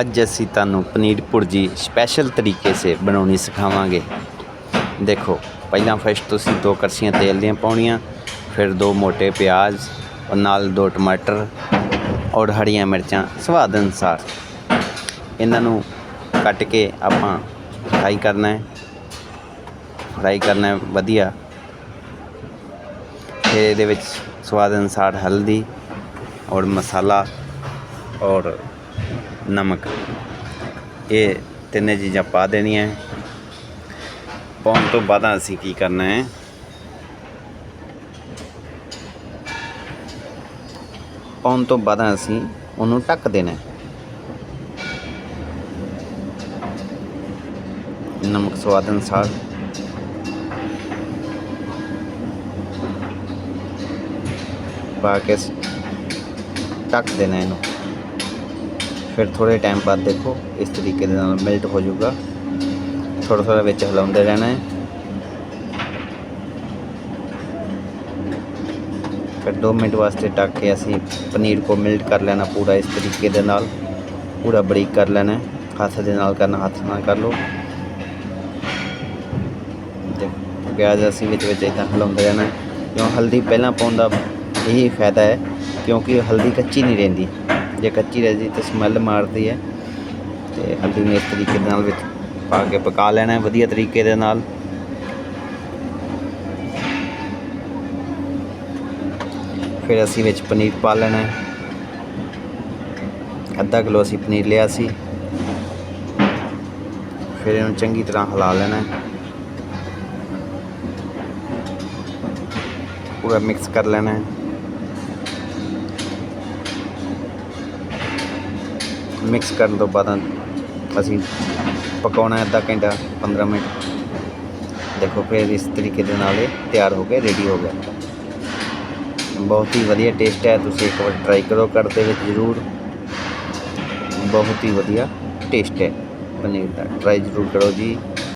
ਅੱਜ ਅਸੀਂ ਤੁਹਾਨੂੰ ਪਨੀਰ ਭੁਰਜੀ ਸਪੈਸ਼ਲ ਤਰੀਕੇ ਸੇ ਬਣਾਉਣੀ ਸਿਖਾਵਾਂਗੇ। ਦੇਖੋ, ਪਹਿਲਾਂ ਫਸਟ ਤੁਸੀਂ ਦੋ ਕੜਛੀਆਂ ਤੇਲ ਦੀਆਂ ਪਾਉਣੀਆਂ, ਫਿਰ ਦੋ ਮੋٹے ਪਿਆਜ਼ ਔਰ ਨਾਲ ਦੋ ਟਮਾਟਰ ਔਰ ਹਰੀਆਂ ਮਿਰਚਾਂ ਸਵਾਦ ਅਨੁਸਾਰ। ਇਹਨਾਂ ਨੂੰ ਕੱਟ ਕੇ ਆਪਾਂ ਫਰਾਈ ਕਰਨਾ ਹੈ। ਫਰਾਈ ਕਰਨਾ ਹੈ ਵਧੀਆ। ਫਿਰ ਇਹਦੇ ਵਿੱਚ ਸਵਾਦ ਅਨੁਸਾਰ ਹਲਦੀ ਔਰ ਮਸਾਲਾ ਔਰ ਨਮਕ। ਇਹ ਤਿੰਨੇ ਚੀਜ਼ਾਂ ਪਾ ਦੇਣੀਆਂ ਪਾਉਣ ਤੋਂ ਬਾਅਦ ਅਸੀਂ ਕੀ ਕਰਨਾ ਹੈ? ਪਾਉਣ ਤੋਂ ਬਾਅਦ ਅਸੀਂ ਉਹਨੂੰ ਢੱਕ ਦੇਣਾ ਨਮਕ ਸਵਾਦ ਅਨੁਸਾਰ। ਪਾ ਕੇ ਸ- ਢੱਕ ਦੇਣਾ ਇਹਨੂੰ। ਫਿਰ ਥੋੜੇ ਟਾਈਮ ਬਾਅਦ ਦੇਖੋ, ਇਸ ਤਰੀਕੇ ਦੇ ਨਾਲ ਮੈਲਟ ਹੋ ਜਾਊਗਾ। ਥੋੜਾ ਥੋੜਾ ਵਿੱਚ ਹਿਲਾਉਂਦੇ ਰਹਿਣਾ ਹੈ। ਫਿਰ 2 ਮਿੰਟ ਵਾਸਤੇ ਢੱਕ ਕੇ ਅਸੀਂ ਪਨੀਰ ਕੋ ਮਿਲਟ ਕਰ ਲੈਣਾ ਪੂਰਾ ਇਸ ਤਰੀਕੇ ਦੇ ਨਾਲ। ਪੂਰਾ ਬਰੀਕ ਕਰ ਲੈਣਾ ਹੱਥ ਦੇ ਨਾਲ ਕਰਨਾ, ਹੱਥ ਨਾਲ ਕਰ ਲਓ। ਤੇ ਪਿਆਜ਼ ਅਸੀਂ ਵਿੱਚ ਵਿੱਚ ਇਦਾਂ ਹਿਲਾਉਂਦੇ ਰਹਿਣਾ ਕਿਉਂ? ਹਲਦੀ ਪਹਿਲਾਂ ਪਾਉਣ ਦਾ ਇਹੀ ਫਾਇਦਾ ਹੈ, ਕਿਉਂਕਿ ਹਲਦੀ ਕੱਚੀ ਨਹੀਂ ਰਹਿੰਦੀ। ਜੇ ਕੱਚੀ ਰਹਿੰਦੀ ਤਾਂ ਸਮੈਲ ਮਾਰਦੀ ਹੈ। ਤੇ ਹਲਦੀ ਨੂੰ ਇਸ ਤਰੀਕੇ ਦੇ ਨਾਲ ਵਿੱਚ ਪਾ ਕੇ ਪਕਾ ਲੈਣਾ ਵਧੀਆ ਤਰੀਕੇ ਦੇ ਨਾਲ। ਫਿਰ ਅਸੀਂ ਵਿੱਚ ਪਨੀਰ ਪਾ ਲੈਣਾ ਹੈ। ਅੱਧਾ ਕਿਲੋ ਅਸੀਂ ਪਨੀਰ ਲਿਆ ਸੀ। ਫਿਰ ਇਹਨੂੰ ਚੰਗੀ ਤਰ੍ਹਾਂ ਹਿਲਾ ਲੈਣਾ ਹੈ। ਪੂਰਾ ਮਿਕਸ ਕਰ ਲੈਣਾ ਹੈ। ਮਿਕਸ ਕਰਨ ਤੋਂ ਬਾਅਦ ਅਸੀਂ ਪਕਾਉਣਾ ਅੱਧਾ ਘੰਟਾ 15 ਮਿੰਟ। ਦੇਖੋ ਫਿਰ ਇਸ ਤਰੀਕੇ ਦੇ ਨਾਲ ਇਹ ਤਿਆਰ ਹੋ ਕੇ ਰੈਡੀ ਹੋ ਗਿਆ। ਬਹੁਤ ਹੀ ਵਧੀਆ ਟੇਸਟ ਹੈ, ਤੁਸੀਂ ਇੱਕ ਵਾਰ ਟਰਾਈ ਕਰੋ ਘਰ ਦੇ ਵਿੱਚ ਜ਼ਰੂਰ। ਬਹੁਤ ਹੀ ਵਧੀਆ ਟੇਸਟ ਹੈ, ਪਨੀਰ ਦਾ। ਟਰਾਈ ਜ਼ਰੂਰ ਕਰੋ ਜੀ।